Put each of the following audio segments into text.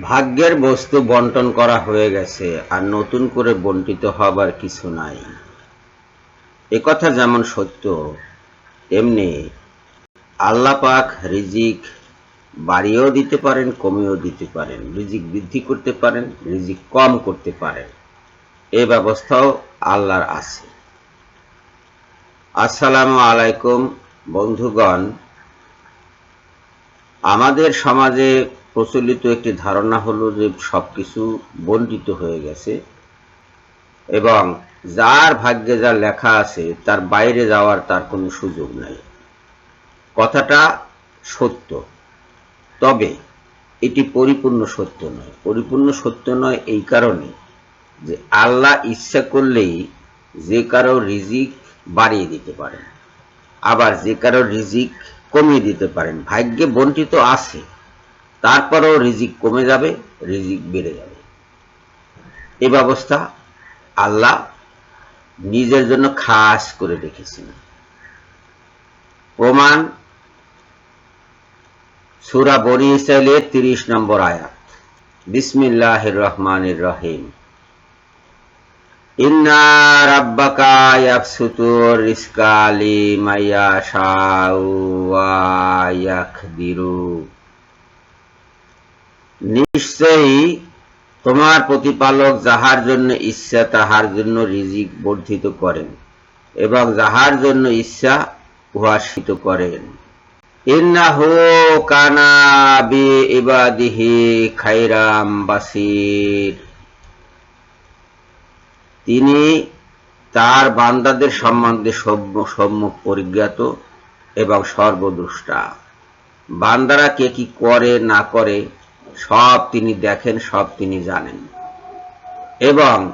ভাগ্যের বস্তু বন্টন করা হয়ে গেছে, আর নতুন করে বন্টিত হবার কিছু নাই। একথা যেমন সত্য, তেমনি আল্লাহ পাক রিজিক বাড়িয়েও দিতে পারেন, কমিয়েও দিতে পারেন। রিজিক বৃদ্ধি করতে পারেন, রিজিক কম করতে পারেন। এ ব্যবস্থাও আল্লাহর আছে। আসসালামু আলাইকুম বন্ধুগণ। আমাদের সমাজে প্রচলিত একটি ধারণা হলো যে সবকিছু বন্টিত হয়ে গেছে এবং যার ভাগ্যে যা লেখা আছে, তার বাইরে যাওয়ার তার কোনো সুযোগ নাই। কথাটা সত্য। তবে এটি পরিপূর্ণ সত্য নয়। পরিপূর্ণ সত্য নয় এই কারণে যে আল্লাহ ইচ্ছা করলেই যে কারও রিজিক বাড়িয়ে দিতে পারেন, আবার যে কারও রিজিক কমিয়ে দিতে পারেন। ভাগ্যে বন্টিত আছে। তারপরেও রিজিক কমে যাবে, রিজিক বেড়ে যাবে। এ ব্যবস্থা আল্লাহ নিজের জন্য খাস করে রেখেছেন। প্রমাণ সুরা বনি ইসরায়েলের তিরিশ নম্বর আয়াত। বিসমিল্লাহ রহমানির রহিম। ইন্না রাব্বাকা নিশ্চয়ই তোমার প্রতিপালক যাহার জন্য ইচ্ছা, তাহার জন্য রিজিক বর্ধিত করেন এবং যাহার জন্য ইচ্ছা উহাসিত করেন। ইন্নাহু কানা বি ইবাদিহি খাইরাম বাসির। তিনি তার বান্দাদের সম্বন্ধে সম্যক পরিজ্ঞাত এবং সর্বদ্রষ্টা। বান্দারা কে কি করে, না করে সব তিনি দেখেন, সব তিনি জানেন। এবং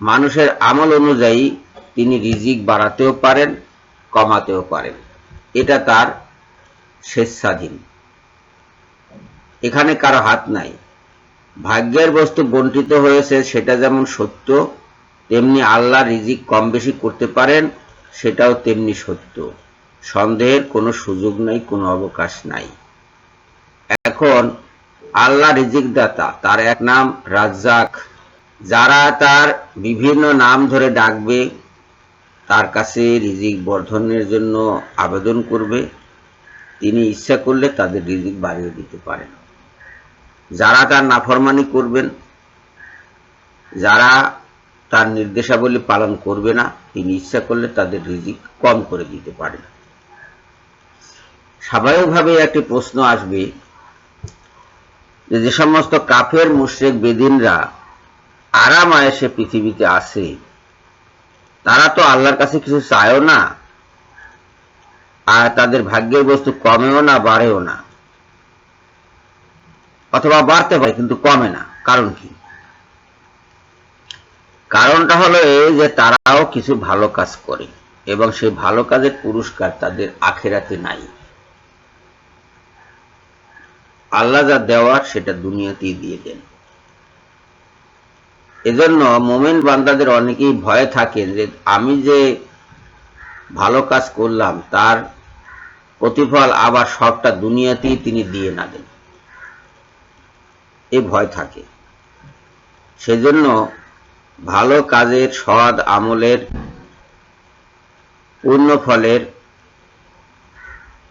মানুষের আমল অনুযায়ী তিনি রিজিক বাড়াতেও পারেন, কমাতেও পারেন। এটা তার স্বেচ্ছাধীন এখানে কারও হাত নাই। ভাগ্যের বস্তু বন্টিত হয়েছে, সেটা যেমন সত্য, তেমনি আল্লাহ রিজিক কম বেশি করতে পারেন, সেটাও তেমনি সত্য। সন্দেহের কোনো সুযোগ নাই, কোনো অবকাশ নাই। এখন আল্লাহ রিজিক দাতা তার এক নাম রাজ্জাক। যারা তার বিভিন্ন নাম ধরে ডাকবে, তার কাছে রিজিক বর্ধনের জন্য আবেদন করবে। তিনি ইচ্ছা করলে তাদের রিজিক বাড়িয়ে দিতে পারেন। যারা তার নাফরমানি করবেন, যারা তার নির্দেশাবলী পালন করবে না, তিনি ইচ্ছা করলে তাদের রিজিক কম করে দিতে পারেন। স্বাভাবিকভাবে একটি প্রশ্ন আসবে যে যে সমস্ত কাফের মুশ্রেক বেদিনরা আরাম আয়েসে পৃথিবীতে আসে, তারা তো আল্লাহর কাছে কিছু চায়ও না, আর তাদের ভাগ্যের বস্তু কমেও না, বাড়েও না, অথবা বাড়তে পারে কিন্তু কমে না। কারণ কি? কারণটা হলো এই যে তারাও কিছু ভালো কাজ করে, এবং সেই ভালো কাজের পুরস্কার তাদের আখেরাতে নাই। আল্লাহ যা দেওয়ার সেটা দুনিয়াতেই দিয়ে দেন। এজন্য মোমেন বান্দাদের অনেকেই ভয়ে থাকেন যে, আমি যে ভালো কাজ করলাম, তার প্রতিফল আবার সবটা দুনিয়াতেই তিনি দিয়ে না দেন। এ ভয় থাকে। সেজন্য ভালো কাজের সৎ আমলের পূর্ণ ফলের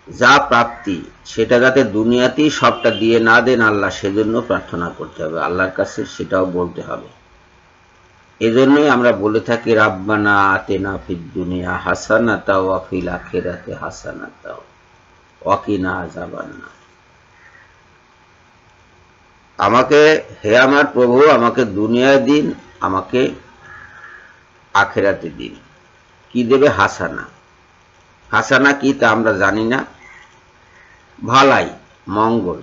যা প্রাপ্তি, সেটা যাতে দুনিয়াতেই সবটা দিয়ে না দেন আল্লাহ, সেজন্য প্রার্থনা করতে হবে। আল্লাহর কাছে সেটাও বলতে হবে। এজন্যই আমরা বলে থাকি, রাব্বানা আতেনা ফিদ দুনিয়া হাসানাতা ওয়া ফিল আখিরাতি হাসানাতা ওয়া কিনা আযাবান্না আমাকে, হে আমার প্রভু, আমাকে দুনিয়ায় দিন, আমাকে আখেরাতে দিন। কি দেবে হাসানা? হাসানা কি তা আমরা জানি না। ভালাই, মঙ্গল।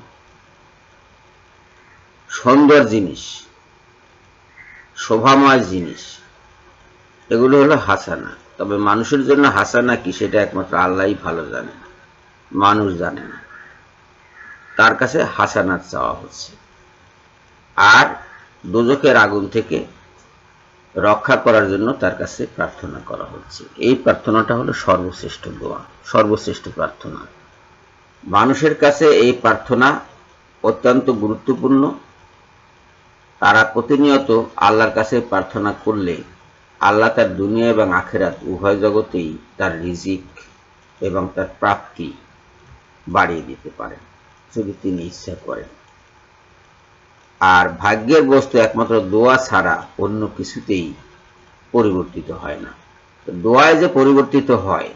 সুন্দর জিনিস, শোভাময় জিনিস। এগুলো হলো হাসানা। তবে মানুষের জন্য হাসানা কি সেটা একমাত্র আল্লাহই ভালো জানে না, মানুষ জানে না। তার কাছে হাসানাত চাওয়া হচ্ছে। আর দোজকের আগুন থেকে রক্ষা করার জন্য তার কাছে প্রার্থনা করা হচ্ছে। এই প্রার্থনাটা হলো সর্বশ্রেষ্ঠ দোয়া, সর্বশ্রেষ্ঠ প্রার্থনা। মানুষের কাছে এই প্রার্থনা অত্যন্ত গুরুত্বপূর্ণ। তারা প্রতিনিয়ত আল্লাহর কাছে প্রার্থনা করলে আল্লাহ তার দুনিয়া এবং আখেরাত উভয় জগতেই তার রিজিক এবং তার প্রাপ্তি বাড়িয়ে দিতে পারেন, যদি তিনি ইচ্ছা করেন। আর ভাগ্যের বস্তু একমাত্র দোয়া ছাড়া অন্য কিছুতেই পরিবর্তিত হয় না। দোয়ায় যে পরিবর্তিত হয়,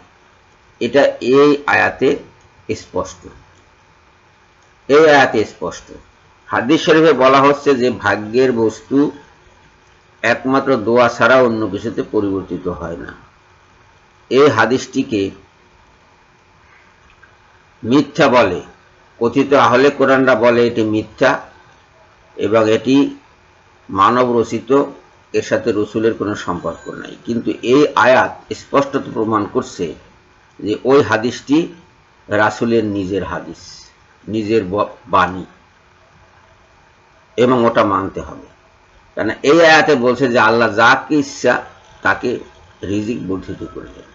এটা এই আয়াতে স্পষ্ট। এই আয়াতে স্পষ্ট। হাদিস শরীফে বলা হচ্ছে যে, ভাগ্যের বস্তু একমাত্র দোয়া ছাড়া অন্য কিছুতে পরিবর্তিত হয় না। এই হাদিসটিকে মিথ্যা বলে। কথিত আহলে কোরআনরা বলে এটি মিথ্যা এবং এটি মানব রচিত এর সাথে রসুলের কোনো সম্পর্ক নাই। কিন্তু এই আয়াত স্পষ্টত প্রমাণ করছে যে, ওই হাদিসটি রাসুলের নিজের হাদিস, নিজের বাণী, এবং ওটা মানতে হবে। কেন এই আয়াতে বলছে যে আল্লাহ যাকে ইচ্ছা তাকে রিজিক বর্ধিত করবেন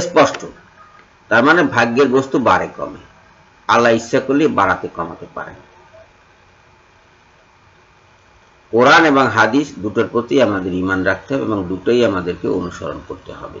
স্পষ্ট। তার মানে ভাগ্যের বস্তু বাড়ে কমে। আল্লাহ ইচ্ছা করলে বাড়াতে কমাতে পারেন। কোরআন এবং হাদিস দুটোর প্রতি আমাদের ইমান রাখতে হবে এবং দুটোই আমাদেরকে অনুসরণ করতে হবে।